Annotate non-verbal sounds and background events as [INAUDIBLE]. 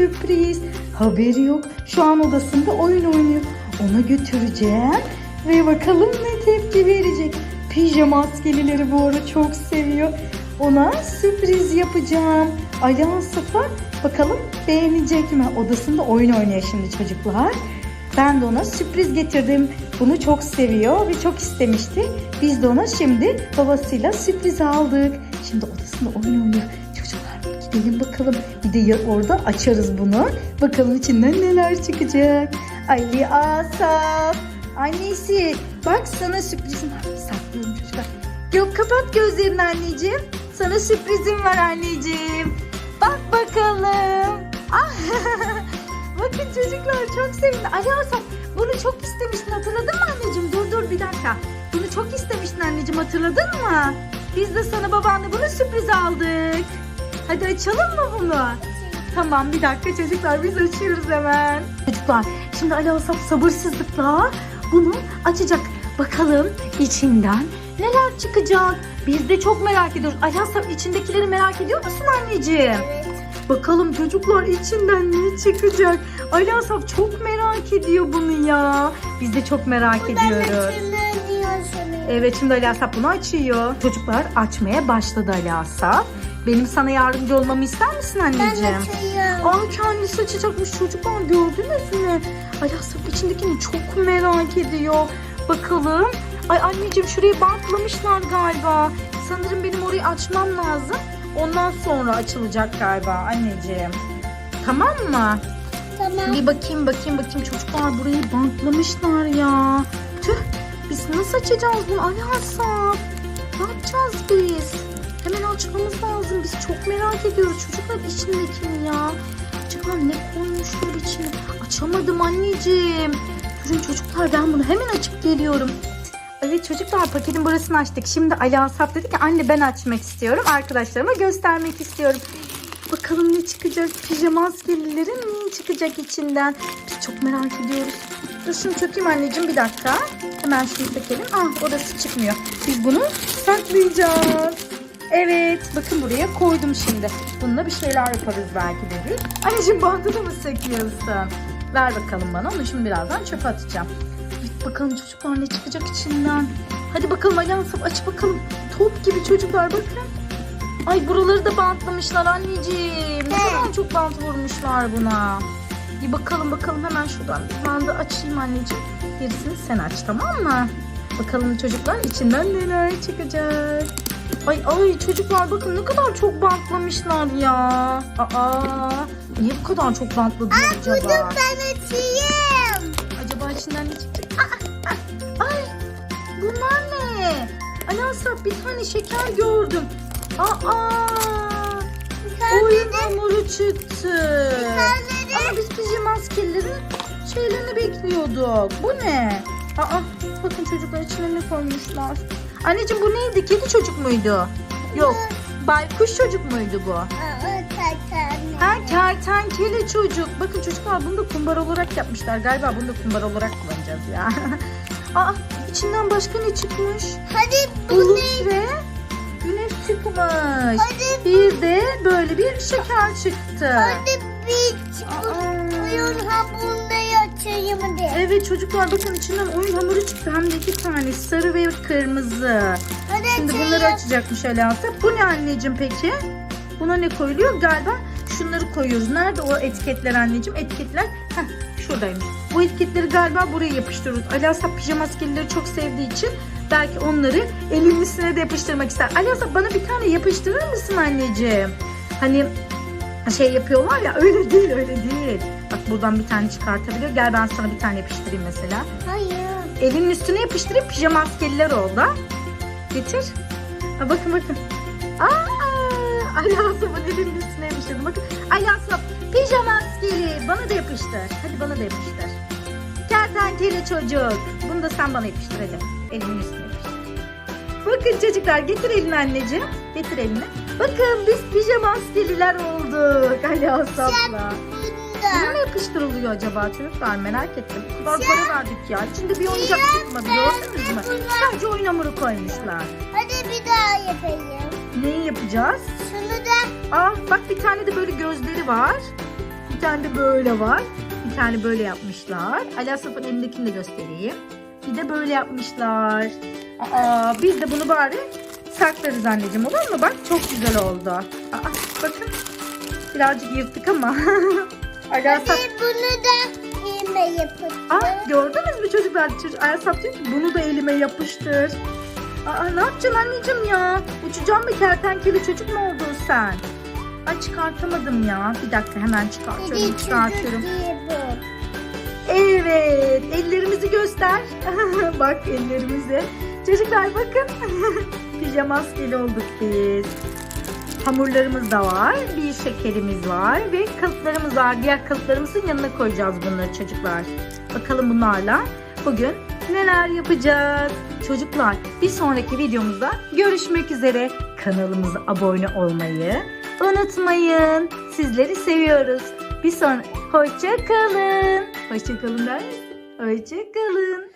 sürpriz. Haberi yok. Şu an odasında oyun oynuyor. Ona götüreceğim ve bakalım ne tepki verecek. Pijama askerileri bu ara çok seviyor. Ona sürpriz yapacağım. Ali Asaf'a bakalım beğenecek mi? Odasında oyun oynuyor şimdi çocuklar. Ben de ona sürpriz getirdim. Bunu çok seviyor ve çok istemişti. Biz de ona şimdi babasıyla sürpriz aldık. Şimdi odasında oyun oynuyor. Gidelim bakalım. Bir de orada açarız bunu. Bakalım içinden neler çıkacak. Ali Asaf. Annesi bak sana sürprizim var. Saklıyorum çocuklar. Yok kapat gözlerini anneciğim. Sana sürprizim var anneciğim. Bak bakalım. Ah. [LAUGHS] Bakın çocuklar çok sevindi. Ali Asaf bunu çok istemiştin hatırladın mı anneciğim? Dur dur bir dakika. Bunu çok istemiştin anneciğim hatırladın mı? Biz de sana babanla bunu sürpriz aldık. Hadi açalım mı bunu? Tamam bir dakika çocuklar biz açıyoruz hemen. Çocuklar şimdi Ali Asaf sabırsızlıkla bunu açacak. Bakalım içinden neler çıkacak. Biz de çok merak ediyoruz. Ali Asaf içindekileri merak ediyor musun anneciğim? Evet. Bakalım çocuklar içinden ne çıkacak? Ali Asaf çok merak ediyor bunu ya. Biz de çok merak Ben ediyoruz. Evet şimdi Ali Asaf bunu açıyor. Çocuklar açmaya başladı Ali Asaf. Benim sana yardımcı olmamı ister misin Ben anneciğim? açıyorum. Aa kendisi açacakmış çocuklar gördünüz mü? Ali Asaf içindekini çok merak ediyor. Bakalım. Ay anneciğim şurayı bantlamışlar galiba. Sanırım benim orayı açmam lazım. Ondan sonra açılacak galiba anneciğim. Tamam mı? Tamam. Bir bakayım bakayım bakayım çocuklar burayı bantlamışlar ya. Tüh biz nasıl açacağız bunu Ali Asaf? Ne yapacağız biz? Hemen açmamız lazım. Biz çok merak ediyoruz çocuklar içindekini ya. Acaba ne koymuşlar içine? Açamadım anneciğim. Durun çocuklar ben bunu hemen açıp geliyorum. Evet çocuklar paketin burasını açtık. Şimdi Ali Asaf dedi ki anne ben açmak istiyorum. Arkadaşlarıma göstermek istiyorum. Bakalım ne çıkacak? Pijama askerilerin ne çıkacak içinden? Biz çok merak ediyoruz. Dur şunu çökeyim anneciğim bir dakika. Hemen şunu sökelim. Ah orası çıkmıyor. Biz bunu saklayacağız. Evet bakın buraya koydum şimdi. Bununla bir şeyler yaparız belki dedik. Anneciğim bandı da mı söküyorsun? Ver bakalım bana. Onu şimdi birazdan çöpe atacağım. Evet, bakalım çocuklar ne çıkacak içinden. Hadi bakalım Ali Asaf aç bakalım. Top gibi çocuklar bakın. Ay buraları da bantlamışlar anneciğim. Ne kadar çok bant vurmuşlar buna. Bir bakalım bakalım hemen şuradan bir bandı açayım anneciğim. Gerisini sen aç tamam mı? Bakalım çocuklar içinden neler çıkacak. Ay ay çocuklar bakın ne kadar çok bantlamışlar ya. Aa niye bu kadar çok bantladılar acaba? Buldum ben açayım. Acaba içinden ne çıkacak? Aa, aa, ay bunlar ne? Ali Asaf bir tane şeker gördüm. Aa oyun hamuru çıktı. Ama biz pijama askerlerin şeylerini bekliyorduk. Bu ne? Aa bakın çocuklar içine ne koymuşlar. Anneciğim bu neydi? Kedi çocuk muydu? Yok. Baykuş çocuk muydu bu? Ha kertenkele çocuk. Bakın çocuklar bunu da kumbar olarak yapmışlar. Galiba bunu da kumbar olarak kullanacağız ya. [LAUGHS] Aa içinden başka ne çıkmış? Hadi bu Bulut ne? ve güneş çıkmış. Hadi Bir de böyle bir şeker çıktı. hadi bir Aa. oyun hamurunu hadi. Evet çocuklar bakın içinden oyun hamuru çıktı. Hem de iki tane sarı ve kırmızı. Hadi Şimdi bunları açacakmış Ali Asaf. Bu ne anneciğim peki? Buna ne koyuluyor? Galiba şunları koyuyoruz. Nerede o etiketler anneciğim? Etiketler heh, şuradaymış. Bu etiketleri galiba buraya yapıştırıyoruz. Ali Asaf pijama askerleri çok sevdiği için belki onları elimin üstüne de yapıştırmak ister. Ali Asaf bana bir tane yapıştırır mısın anneciğim? Hani şey yapıyorlar ya öyle değil öyle değil. Bak buradan bir tane çıkartabiliyor. Gel ben sana bir tane yapıştırayım mesela. Hayır. Elinin üstüne yapıştırıp pijama askeriler oldu. Getir. Ha, bakın bakın. Aa, Ali Asaf'ın elinin üstüne yapıştırdım. Bakın Ali Asaf pijama askeri. Bana da yapıştır. Hadi bana da yapıştır. Kertenkele çocuk. Bunu da sen bana yapıştır hadi. Elinin üstüne yapıştır. Bakın çocuklar getir elini anneciğim. Getir elini. Bakın biz pijama askeriler olduk Ali Asaf'la. Buna mı yapıştırılıyor acaba çocuklar merak ettim. O kadar para verdik ya. İçinde bir oyuncak çıkmadı gördünüz mü? Sadece oyun hamuru koymuşlar. Hadi bir daha yapayım. Neyi yapacağız? Şunu da Ah bak bir tane de böyle gözleri var. Bir tane de böyle var. Bir tane böyle yapmışlar. Ali Asaf'ın elindekini de göstereyim. Bir de böyle yapmışlar. Aa, biz de bunu bari saklarız anneciğim olur mu? Bak çok güzel oldu. Aa, bakın birazcık yırtık ama. [LAUGHS] Hadi bunu da elime yapın. Aa, gördünüz mü çocuklar? Çocuk, Ayasaf diyor ki bunu da elime yapıştır. Aa, ne yapacaksın anneciğim ya? Uçacağım bir kertenkele çocuk mu oldun sen? Ay çıkartamadım ya. Bir dakika hemen çıkartıyorum. Çıkartıyorum. Evet. Ellerimizi göster. [LAUGHS] Bak ellerimizi. Çocuklar bakın. [LAUGHS] Pijama askeri olduk biz. Hamurlarımız da var. Bir şekerimiz var. Ve kalıplarımız var. Diğer kalıplarımızın yanına koyacağız bunları çocuklar. Bakalım bunlarla bugün neler yapacağız. Çocuklar bir sonraki videomuzda görüşmek üzere. Kanalımıza abone olmayı unutmayın. Sizleri seviyoruz. Bir sonra hoşça kalın. Hoşça kalın der misin? Hoşça kalın.